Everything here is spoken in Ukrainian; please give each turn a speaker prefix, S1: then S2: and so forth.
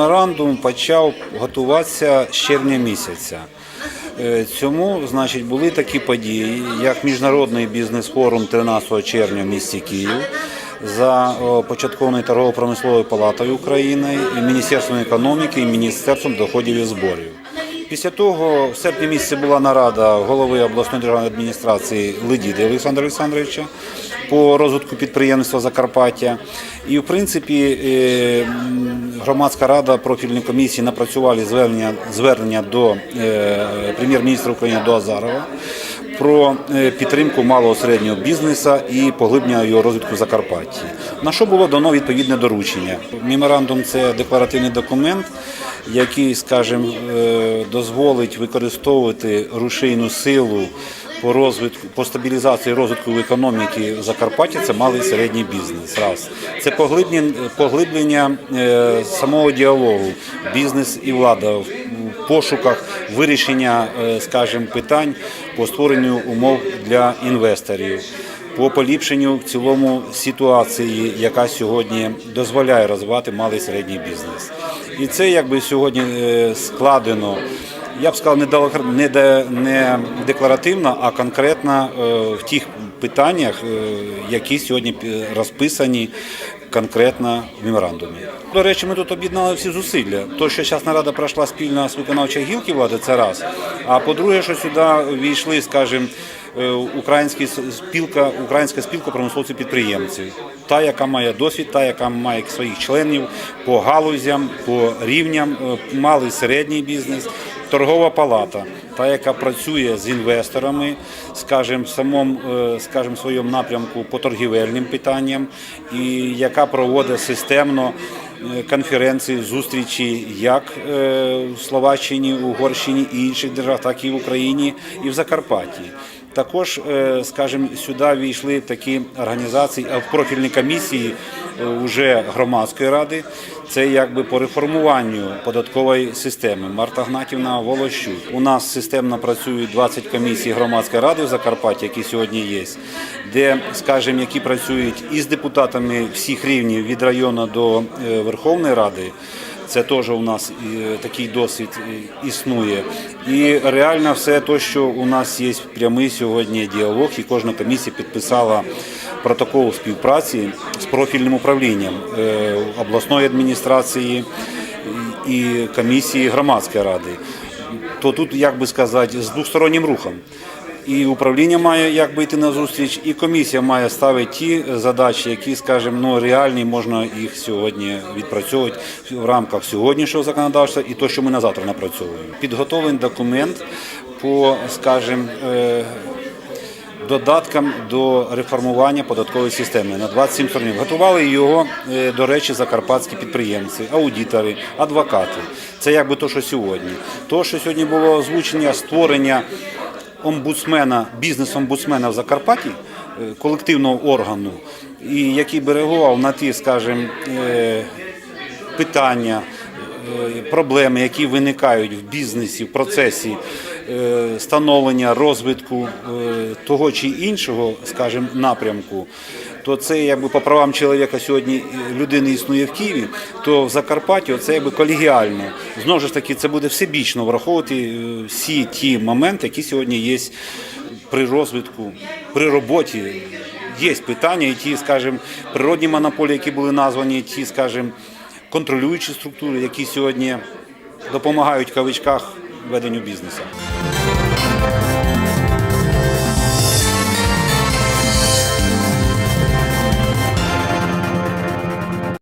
S1: Меморандум почав готуватися з червня місяця. Е, Цьому значить, були такі події, як міжнародний бізнес-форум 13 червня в місті Київ за початковою торгово-промисловою палатою України, Міністерством економіки і Міністерством доходів і зборів. Після того в серпні місяці була нарада голови обласної державної адміністрації Ледіди Олександра Олександровича по розвитку підприємництва Закарпаття. І в принципі е, громадська рада профільної комісії напрацювали звернення, звернення до е, прем'єр-міністра України до Азарова про е, підтримку малого середнього бізнесу і поглиблення його розвитку в Закарпатті. На що було дано відповідне доручення. Меморандум це декларативний документ, який, скажімо, дозволить використовувати рушійну силу по розвитку, по стабілізації розвитку економіки в Закарпатті це малий і середній бізнес. Раз це поглиблення, поглиблення самого діалогу бізнес і влада в в пошуках вирішення, е, скажімо, питань по створенню умов для інвесторів. По поліпшенню в цілому ситуації, яка сьогодні дозволяє розвивати малий і середній бізнес, і це якби сьогодні е, складено я б сказав, не дел- не де- не декларативно, а конкретно е, в тих питаннях, е, які сьогодні розписані конкретно в меморандумі. До речі, ми тут об'єднали всі зусилля. То, що зараз нарада пройшла спільно з виконавчої гілки влади, це раз. А по-друге, що сюди війшли, скажімо, е, українські спілка, українська спілка промисловців підприємців, та, яка має досвід, та, яка має своїх членів по галузям, по рівням, малий середній бізнес. Торгова палата, та яка працює з інвесторами, скажімо, в самому е, скажімо, своєму напрямку по торгівельним питанням, і яка проводить системно е, конференції, зустрічі як е, в Словаччині, Угорщині і інших державах, так і в Україні і в Закарпатті. Також, скажімо, сюди війшли такі організації, в профільній комісії вже громадської ради. Це якби по реформуванню податкової системи. Марта Гнатівна Волощук. У нас системно працюють 20 комісій громадської ради в Закарпатті, які сьогодні є, де, скажімо, які працюють із депутатами всіх рівнів від району до е, Верховної Ради. Це теж у нас е, такий досвід е, існує. І реально все те, що у нас є прямий сьогодні діалог, і кожна комісія підписала протокол співпраці з профільним управлінням е, обласної адміністрації і комісії громадської ради. То тут, як би сказати, з двостороннім рухом. І управління має якби йти на зустріч, і комісія має ставити ті задачі, які, скажімо, ну реальні, можна їх сьогодні відпрацьовувати в рамках сьогоднішнього законодавства і то, що ми на завтра напрацьовуємо. Підготовлений документ по, скажімо, е, додаткам до реформування податкової системи на 27 сторін. Готували його, е, до речі, закарпатські підприємці, аудитори, адвокати. Це якби то, що сьогодні. То, що сьогодні було озвучення створення омбудсмена, бізнес-омбудсмена в Закарпатті, е, колективного органу, і який би реагував на ті, скажімо, е, питання, е, проблеми, які виникають в бізнесі, в процесі становлення, розвитку того чи іншого, скажімо, напрямку. То це якби по правам чоловіка сьогодні е, людини існує в Києві, то в Закарпатті це якби колегіально. Знову ж таки, це буде всебічно враховувати е, всі ті моменти, які сьогодні є при розвитку, при роботі. Є питання, і ті, скажімо, природні монополії, які були названі, ті, скажімо, контролюючі структури, які сьогодні допомагають в кавичках веденню бізнесу.